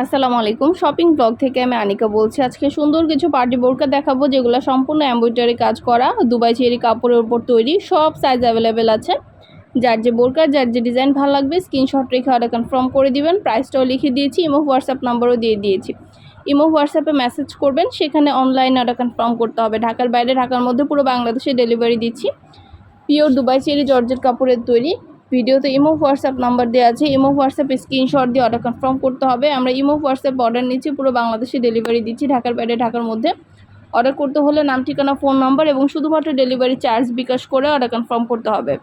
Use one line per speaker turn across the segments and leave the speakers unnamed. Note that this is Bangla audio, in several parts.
আসসালামু আলাইকুম। শপিং ব্লগ থেকে আমি আনিকা বলছি। আজকে সুন্দর কিছু পার্টি বোরকা দেখাবো, যেগুলো সম্পূর্ণ এমব্রয়ডারি কাজ করা, দুবাই চেরি কাপড়ের উপর তৈরি, সব সাইজ অ্যাভেলেবেল আছে। যার যে বোরকা, যার যে ডিজাইন ভালো লাগবে স্ক্রিনশট রেখে অর্ডার কনফার্ম করে দিবেন। প্রাইসটাও লিখে দিয়েছি ইমো হোয়াটসঅ্যাপ নাম্বারও দিয়ে দিয়েছি। ইমো হোয়াটসঅ্যাপে মেসেজ করবেন, সেখানে অনলাইনে অর্ডার কনফার্ম করতে হবে। ঢাকার বাইরে, ঢাকার মধ্যে পুরো বাংলাদেশে ডেলিভারি দিচ্ছি। পিওর দুবাই চেরি জর্জেট কাপড়ের তৈরি। ভিডিওতে ইমো, হোয়াটসঅ্যাপ নাম্বার দেওয়া আছে। ইমো, হোয়াটসঅ্যাপে স্ক্রিনশট দিয়ে অর্ডার কনফার্ম করতে হবে। আমরা ইমো, হোয়াটসঅ্যাপ অর্ডার নিচ্ছি, পুরো বাংলাদেশে ডেলিভারি দিচ্ছি, ঢাকার বাইরে, ঢাকার মধ্যে। অর্ডার করতে হলে নাম, ঠিকানা ফোন নাম্বার এবং শুধুমাত্র ডেলিভারি চার্জ বিকাশ করে অর্ডার কনফার্ম করতে হবে।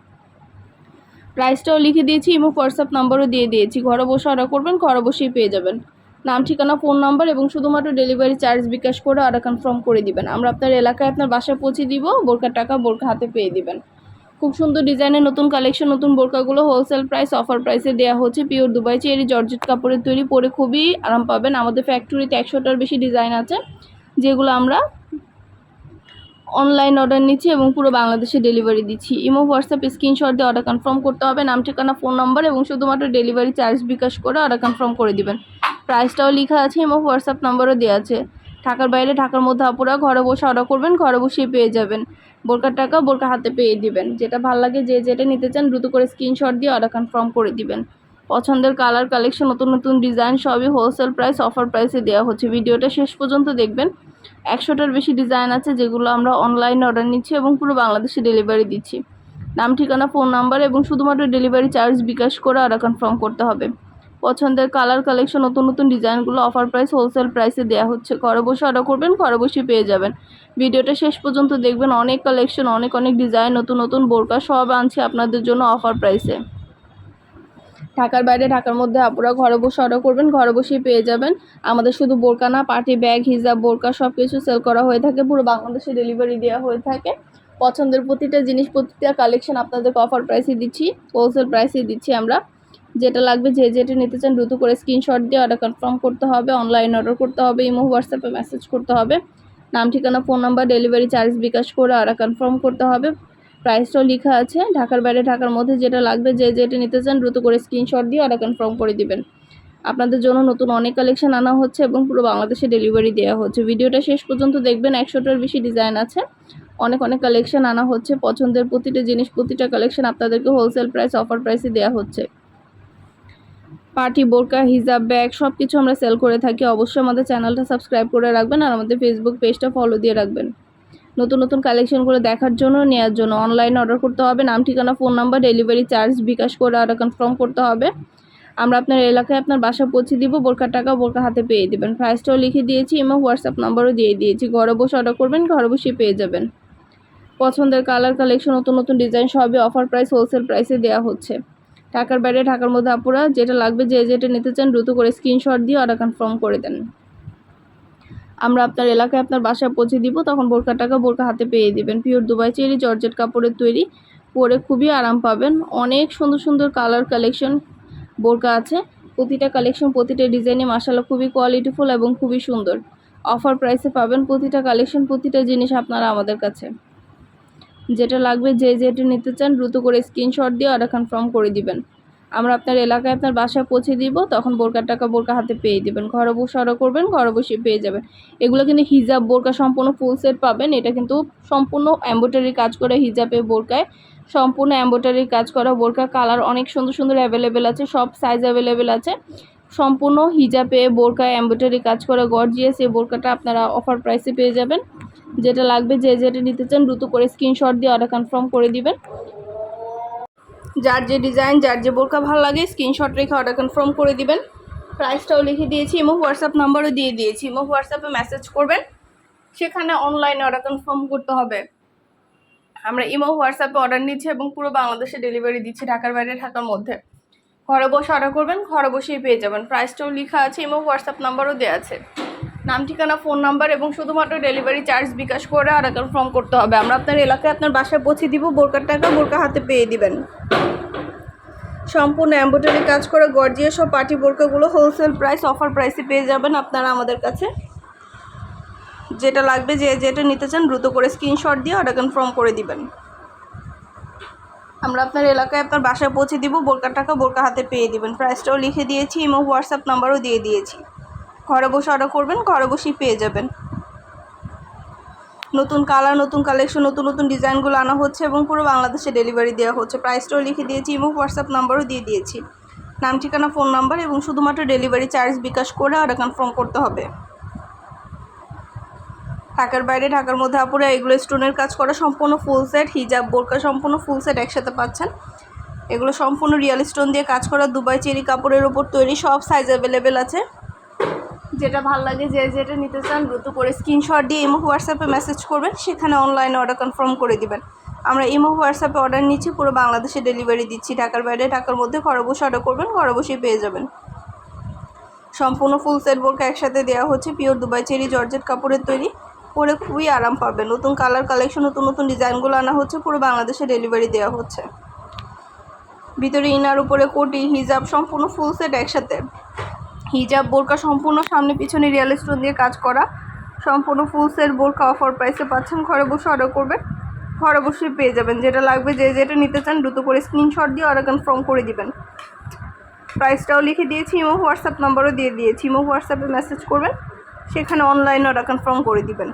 প্রাইসটাও লিখে দিয়েছি, ইমো, হোয়াটসঅ্যাপ নাম্বারও দিয়ে দিয়েছি। ঘরে বসে অর্ডার করবেন, ঘরে বসেই পেয়ে যাবেন। নাম, ঠিকানা ফোন নাম্বার এবং শুধুমাত্র ডেলিভারি চার্জ বিকাশ করে অর্ডার কনফার্ম করে দিবেন। আমরা আপনার এলাকায় আপনার বাসায় পৌঁছে দিব বোরকার টাকা বোরকা হাতে পেয়ে দিবেন। খুব সুন্দর ডিজাইনের নতুন কালেকশন নতুন বোরকাগুলো হোলসেল প্রাইস অফার প্রাইসে দেওয়া হচ্ছে। পিওর দুবাই চেরি, জর্জেট কাপড়ের তৈরি পরে খুবই আরাম পাবেন। আমাদের ফ্যাক্টরিতে একশোটার বেশি ডিজাইন আছে, যেগুলো আমরা অনলাইন অর্ডার নিচ্ছি এবং পুরো বাংলাদেশে ডেলিভারি দিচ্ছি। ইমো হোয়াটসঅ্যাপ স্ক্রিনশট দিয়ে অর্ডার কনফার্ম করতে হবে। নাম, ঠিকানা ফোন নাম্বার এবং শুধুমাত্র ডেলিভারি চার্জ বিকাশ করে অর্ডার কনফার্ম করে দিবেন। প্রাইসটাও লেখা আছে, ইমো হোয়াটসঅ্যাপ নাম্বারও দেওয়া আছে। ঢাকার বাইরে, ঢাকার মধ্যে আপুরা ঘরে বসে অর্ডার করবেন, ঘরে বসেই পেয়ে যাবেন। বোরকার টাকা বোরকা হাতে পেয়ে দিবেন। যেটা ভালো লাগে যে যেটা নিতে চান দ্রুত করে স্ক্রিনশট দিয়ে অর্ডার কনফার্ম করে দিবেন। পছন্দের কালার কালেকশন নতুন নতুন ডিজাইন সবই হোলসেল প্রাইস অফার প্রাইসে দেওয়া হচ্ছে। ভিডিওটা শেষ পর্যন্ত দেখবেন। একশোটার বেশি ডিজাইন আছে যেগুলো আমরা অনলাইনে অর্ডার নিচ্ছি এবং পুরো বাংলাদেশে ডেলিভারি দিচ্ছি। নাম, ঠিকানা ফোন নাম্বার এবং শুধুমাত্র ডেলিভারি চার্জ বিকাশ করে অর্ডার কনফার্ম করতে হবে। পছন্দের কালার কালেকশন নতুন নতুন ডিজাইনগুলো অফার প্রাইস হোলসেল প্রাইসে দেওয়া হচ্ছে। ঘরে বসে অর্ডার করবেন, ঘরে বসে পেয়ে যাবেন। ভিডিওটা শেষ পর্যন্ত দেখবেন, অনেক কালেকশন অনেক অনেক ডিজাইন নতুন নতুন বোরকা সব আনছি আপনাদের জন্য অফার প্রাইসে ঢাকার বাইরে, ঢাকার মধ্যে আপনারা ঘরে বসে অর্ডার করবেন, ঘরে বসেই পেয়ে যাবেন। আমাদের শুধু বোরকা না পার্টি ব্যাগ হিজাব বোরকা সব কিছু সেল করা হয়ে থাকে, পুরো বাংলাদেশে ডেলিভারি দেওয়া হয়ে থাকে। পছন্দের প্রতিটা জিনিস প্রতিটা কালেকশন আপনাদেরকে অফার প্রাইসে দিচ্ছি হোলসেল প্রাইসে দিচ্ছি আমরা। যেটা লাগবে যে যেটা নিতে চান দ্রুত করে স্ক্রিনশট দিয়ে অর্ডার কনফার্ম করতে হবে অনলাইন অর্ডার করতে হবে ইমো হোয়াটসঅ্যাপে মেসেজ করতে হবে। নাম, ঠিকানা phone number delivery charge bKash করে অর্ডার কনফার্ম করতে হবে। প্রাইসটাও লেখা আছে, ঢাকার বাইরে, ঢাকার মধ্যে যেটা লাগবে যে যেটা নিতে চান দ্রুত করে স্ক্রিনশট দিয়ে অর্ডার কনফার্ম করে দিবেন। আপনাদের জন্য নতুন অনেক কালেকশন আনা হচ্ছে এবং পুরো বাংলাদেশে ডেলিভারি দেওয়া হচ্ছে। ভিডিওটা শেষ পর্যন্ত দেখবেন, একশোটার বেশি ডিজাইন আছে। অনেক অনেক কালেকশন আনা হচ্ছে। পছন্দের প্রতিটা জিনিস, প্রতিটা কালেকশন আপনাদেরকে হোলসেল প্রাইস অফার প্রাইসে দেওয়া হচ্ছে। পার্টি বোরকা, হিজাব, ব্যাগ সব কিছু আমরা সেল করে থাকি। অবশ্যই আমাদের চ্যানেলটা সাবস্ক্রাইব করে রাখবেন আর আমাদের ফেসবুক পেজটা ফলো দিয়ে রাখবেন। নতুন নতুন কালেকশনগুলো দেখার জন্য নেওয়ার জন্য অনলাইন অর্ডার করতে হবে। নাম, ঠিকানা phone number delivery charge bKash করে অর্ডার কনফার্ম করতে হবে। আমরা আপনার এলাকায় আপনার বাসা পৌঁছে দিব, বোরকার টাকা বোরকা হাতে পেয়ে দেবেন। প্রাইসটাও লিখে দিয়েছি এবং হোয়াটসঅ্যাপ নাম্বারও দিয়ে দিয়েছি। ঘরে বসে অর্ডার করবেন, ঘরে বসে পেয়ে যাবেন। পছন্দের কালার কালেকশন নতুন নতুন ডিজাইন সবই অফার প্রাইস হোলসেল প্রাইসে দেওয়া হচ্ছে। ঢাকার বাইরে ঢাকার মধ্যে আপুরা যেটা লাগবে, যে যেটা নিতে চান, দ্রুত করে স্ক্রিনশট দিয়ে অর্ডার কনফার্ম করে দেন। আমরা আপনার এলাকায় আপনার বাসায় পৌঁছে দিব, তখন বোরকা টাকা বোরকা হাতে পেয়ে দিবেন। পিওর দুবাই চেরি, জর্জেট কাপড়ের তৈরি, পরে খুবই আরাম পাবেন। অনেক সুন্দর সুন্দর কালার কালেকশন বোরকা আছে। প্রতিটা কালেকশন প্রতিটা ডিজাইনে মাসালা খুবই কোয়ালিটিফুল এবং খুবই সুন্দর। অফার প্রাইসে পাবেন প্রতিটা কালেকশন প্রতিটা জিনিস আপনারা আমাদের কাছে। যেটা লাগবে যে যেটা নিতে চান দ্রুত করে স্ক্রিনশট দিয়ে অর্ডার কনফার্ম করে দিবেন। আমরা আপনার এলাকায় আপনার বাসায় পৌঁছে দিব, তখন বোরকার টাকা বোরকা হাতে পেয়ে দিবেন। ঘরে বসে অর্ডার করবেন, ঘরে বসে পেয়ে যাবেন। এগুলো কিন্তু হিজাব, বোরকা সম্পূর্ণ ফুল সেট পাবেন। এটা কিন্তু সম্পূর্ণ এম্ব্রয়ডারি কাজ করে হিজাবে বোরকায়। সম্পূর্ণ এম্ব্রয়ডারি কাজ করা বোরকা কালার অনেক সুন্দর সুন্দর অ্যাভেলেবেল আছে, সব সাইজ অ্যাভেলেবেল আছে। সম্পূর্ণ হিজাবে, বোরকায় এম্ব্রয়ডারি কাজ করা গর্জিয়াস, এই বোরকাটা আপনারা অফার প্রাইসে পেয়ে যাবেন। যেটা লাগবে যে যেটা নিতে চান, দ্রুত করে স্ক্রিনশট দিয়ে অর্ডার কনফার্ম করে দিবেন। যার যে ডিজাইন যার যে বোরকা ভালো লাগে স্ক্রিনশট রেখে অর্ডার কনফার্ম করে দিবেন। প্রাইসটাও লিখে দিয়েছি ইমো হোয়াটসঅ্যাপ নাম্বারও দিয়ে দিয়েছি ইমো হোয়াটসঅ্যাপে মেসেজ করবেন। সেখানে অনলাইনে অর্ডার কনফার্ম করতে হবে। আমরা ইমো হোয়াটসঅ্যাপে অর্ডার নিচ্ছি এবং পুরো বাংলাদেশে ডেলিভারি দিচ্ছি, ঢাকার বাইরে, ঢাকার মধ্যে। ঘরে বসে অর্ডার করবেন, ঘরে বসেই পেয়ে যাবেন। প্রাইসটাও লেখা আছে, এবং হোয়াটসঅ্যাপ নাম্বারও দেওয়া আছে। নাম, ঠিকানা ফোন নাম্বার এবং শুধুমাত্র ডেলিভারি চার্জ বিকাশ করে আর কনফার্ম করতে হবে। আমরা আপনার এলাকায় আপনার বাসায় পৌঁছে দিব, বোরকার টাকা বোরকা হাতে পেয়ে দিবেন। সম্পূর্ণ এম্ব্রয়ডারি কাজ করে গর্জিয়াস সব পার্টি বোরকাগুলো হোলসেল প্রাইস অফার প্রাইসে পেয়ে যাবেন আপনারা আমাদের কাছে। যেটা লাগবে, যে যেটা নিতে চান দ্রুত করে স্ক্রিনশট দিয়ে অর্ডার কনফার্ম করে দিবেন। আমরা আপনার এলাকায় আপনার বাসায় পৌঁছে দিব, বোরকার টাকা বোরকা হাতে পেয়ে দিবেন। প্রাইসটাও লিখে দিয়েছি, এবং হোয়াটসঅ্যাপ নাম্বারও দিয়ে দিয়েছি। ঘরে বসে অর্ডার করবেন, ঘরে বসেই পেয়ে যাবেন। নতুন কালার নতুন কালেকশন নতুন নতুন ডিজাইনগুলো আনা হচ্ছে এবং পুরো বাংলাদেশে ডেলিভারি দেওয়া হচ্ছে। প্রাইসটাও লিখে দিয়েছি, এবং হোয়াটসঅ্যাপ নাম্বারও দিয়ে দিয়েছি। নাম, ঠিকানা ফোন নাম্বার এবং শুধুমাত্র ডেলিভারি চার্জ বিকাশ করে অর্ডার কনফার্ম করতে হবে। ঢাকার বাইরে, ঢাকার মধ্যে আপুরে এগুলো স্টোনের কাজ করা সম্পূর্ণ ফুল সেট হিজাব বোরকা সম্পূর্ণ ফুল সেট একসাথে পাচ্ছেন। এগুলো সম্পূর্ণ রিয়েল স্টোন দিয়ে কাজ করা, দুবাই চেরি কাপড়ের ওপর তৈরি, সব সাইজ অ্যাভেলেবেল আছে। যেটা ভালো লাগে যে যেটা নিতে চান, দ্রুত করে স্ক্রিনশট দিয়ে ইমো হোয়াটসঅ্যাপে মেসেজ করবেন, সেখানে অনলাইনে অর্ডার কনফার্ম করে দিবেন। আমরা ইমো হোয়াটসঅ্যাপে অর্ডার নিচ্ছি, পুরো বাংলাদেশে ডেলিভারি দিচ্ছি। ঢাকার বাইরে, ঢাকার মধ্যে ঘরে বসে অর্ডার করবেন, ঘরে বসেই পেয়ে যাবেন। সম্পূর্ণ ফুল সেট বোরকা একসাথে দেওয়া হচ্ছে পিওর দুবাই চেরি জর্জেট কাপড়ের তৈরি। পরে খুবই আরাম পাবেন নতুন কালার কালেকশন নতুন নতুন ডিজাইনগুলো আনা হচ্ছে, পুরো বাংলাদেশে ডেলিভারি দেওয়া হচ্ছে। ভিতরে ইনার উপরে কোটি হিজাব সম্পূর্ণ ফুল সেট একসাথে। হিজাব বোরকা সম্পূর্ণ সামনে পিছনে রিয়েল স্টোন দিয়ে কাজ করা। সম্পূর্ণ ফুল সেট বোরকা অফার প্রাইসে পাচ্ছেন, ঘরে বসে অর্ডার করবেন। ঘরে বসে পেয়ে যাবেন, যেটা লাগবে, যে যেটা নিতে চান দ্রুত করে স্ক্রিনশট দিয়ে অর্ডার কনফার্ম করে দিবেন। প্রাইসটাও লিখে দিয়েছি, ইমো, হোয়াটসঅ্যাপ নাম্বারও দিয়ে দিয়েছি, ইমো, হোয়াটসঅ্যাপে মেসেজ করবেন। সেখানে অনলাইনে অর্ডার কনফার্ম করে দিবেন।